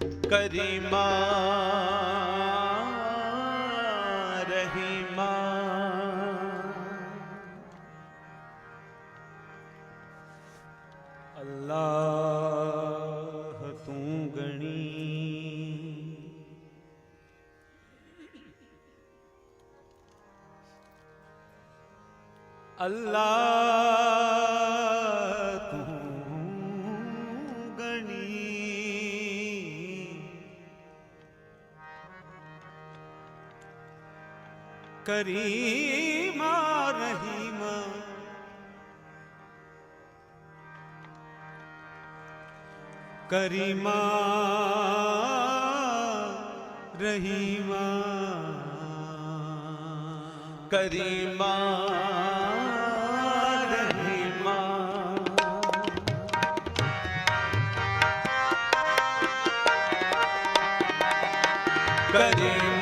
ਕਰੀਮਾ ਰਹੀਮਾ ਅੱਲਾਹ ਤੂੰ ਗਣੀ ਅੱਲਾਹ करीमा रहीमा करीमा रहीमा करीमा करीमा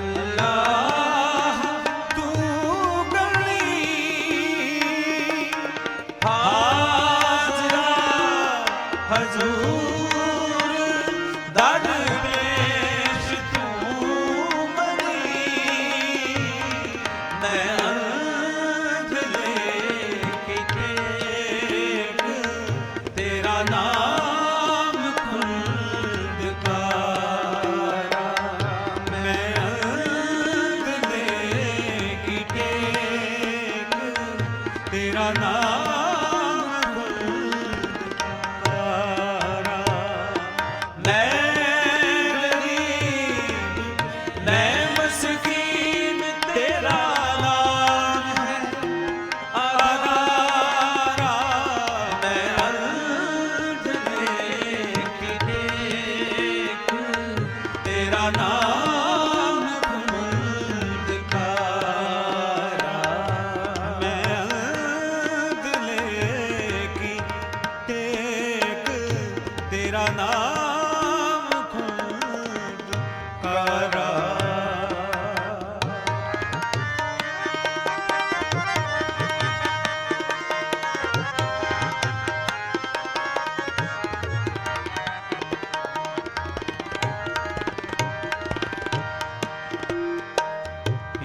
Allah.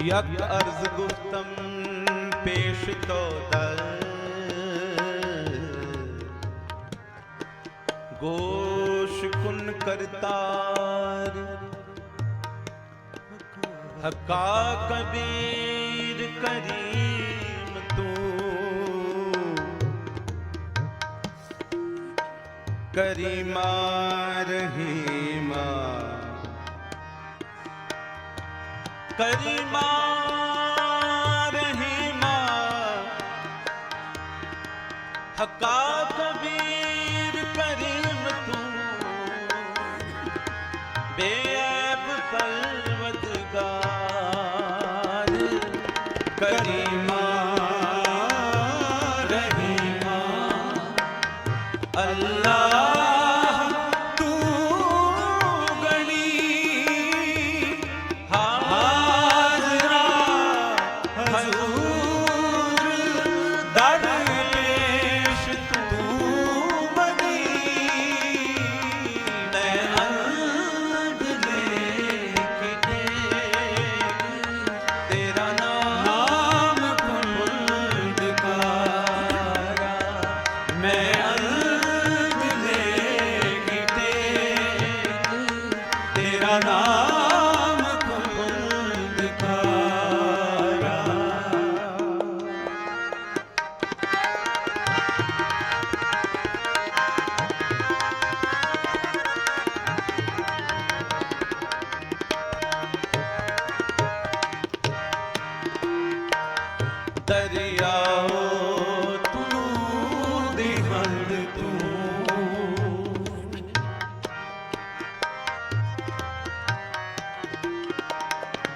ਯਤ ਅਰਜ਼ ਗੁਫਤਮ ਪੇਸ਼ ਤੋ ਦਲ ਗੋਸ਼ ਕੁਨ ਕਰਤਾਰ। ਹਕਾ ਕਬੀਰ ਕਰੀਮ ਤੂੰ। ਕਰੀਮਾ ਰਹੀਮਾ। ਕਰੀਮਾ ਰਹੀਮਾ। ਹਕਾ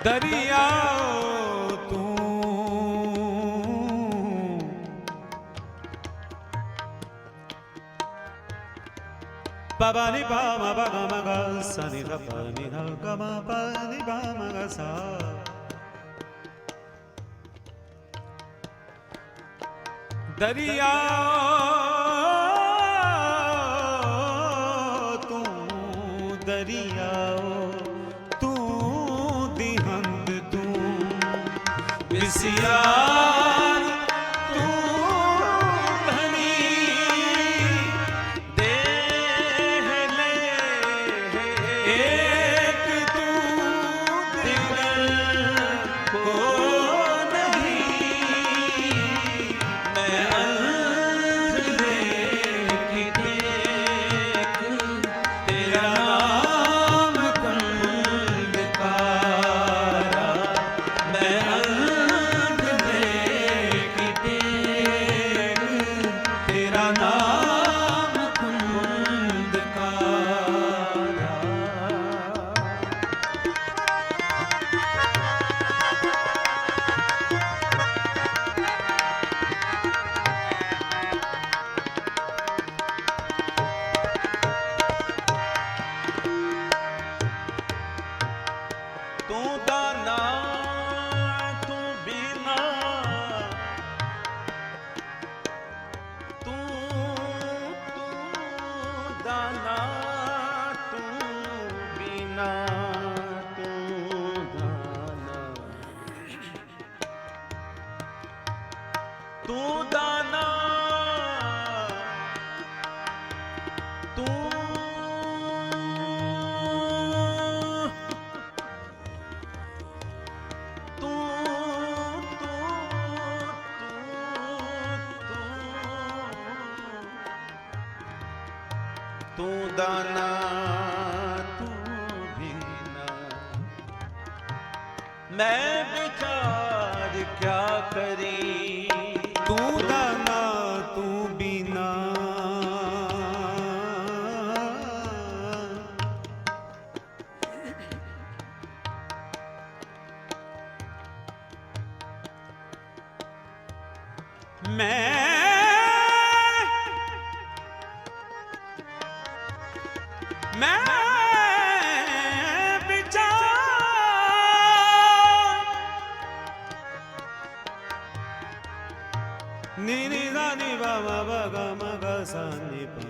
દરિયાઓ તું બાબા ની બા મા બા મા ગા સની ર પા ની ਸਿਆ ਬਿਨਾ ਤੂੰ ਦਾਨਾ ਤੂੰ ਦਾਨਾ ਤੂੰ ਤੂੰ ਤੂੰ ਦਾਨਾ ਮੈਂ ਵਿਚਾਰ ਕਿਆ ਕਰੀ? ਤੂੰ ਦਾਨਾ ਤੂੰ ਬਿਨਾ। ਮੈਂ ਮੈਂ ni ni da ni ba ma ba ga ma ga sa ni pa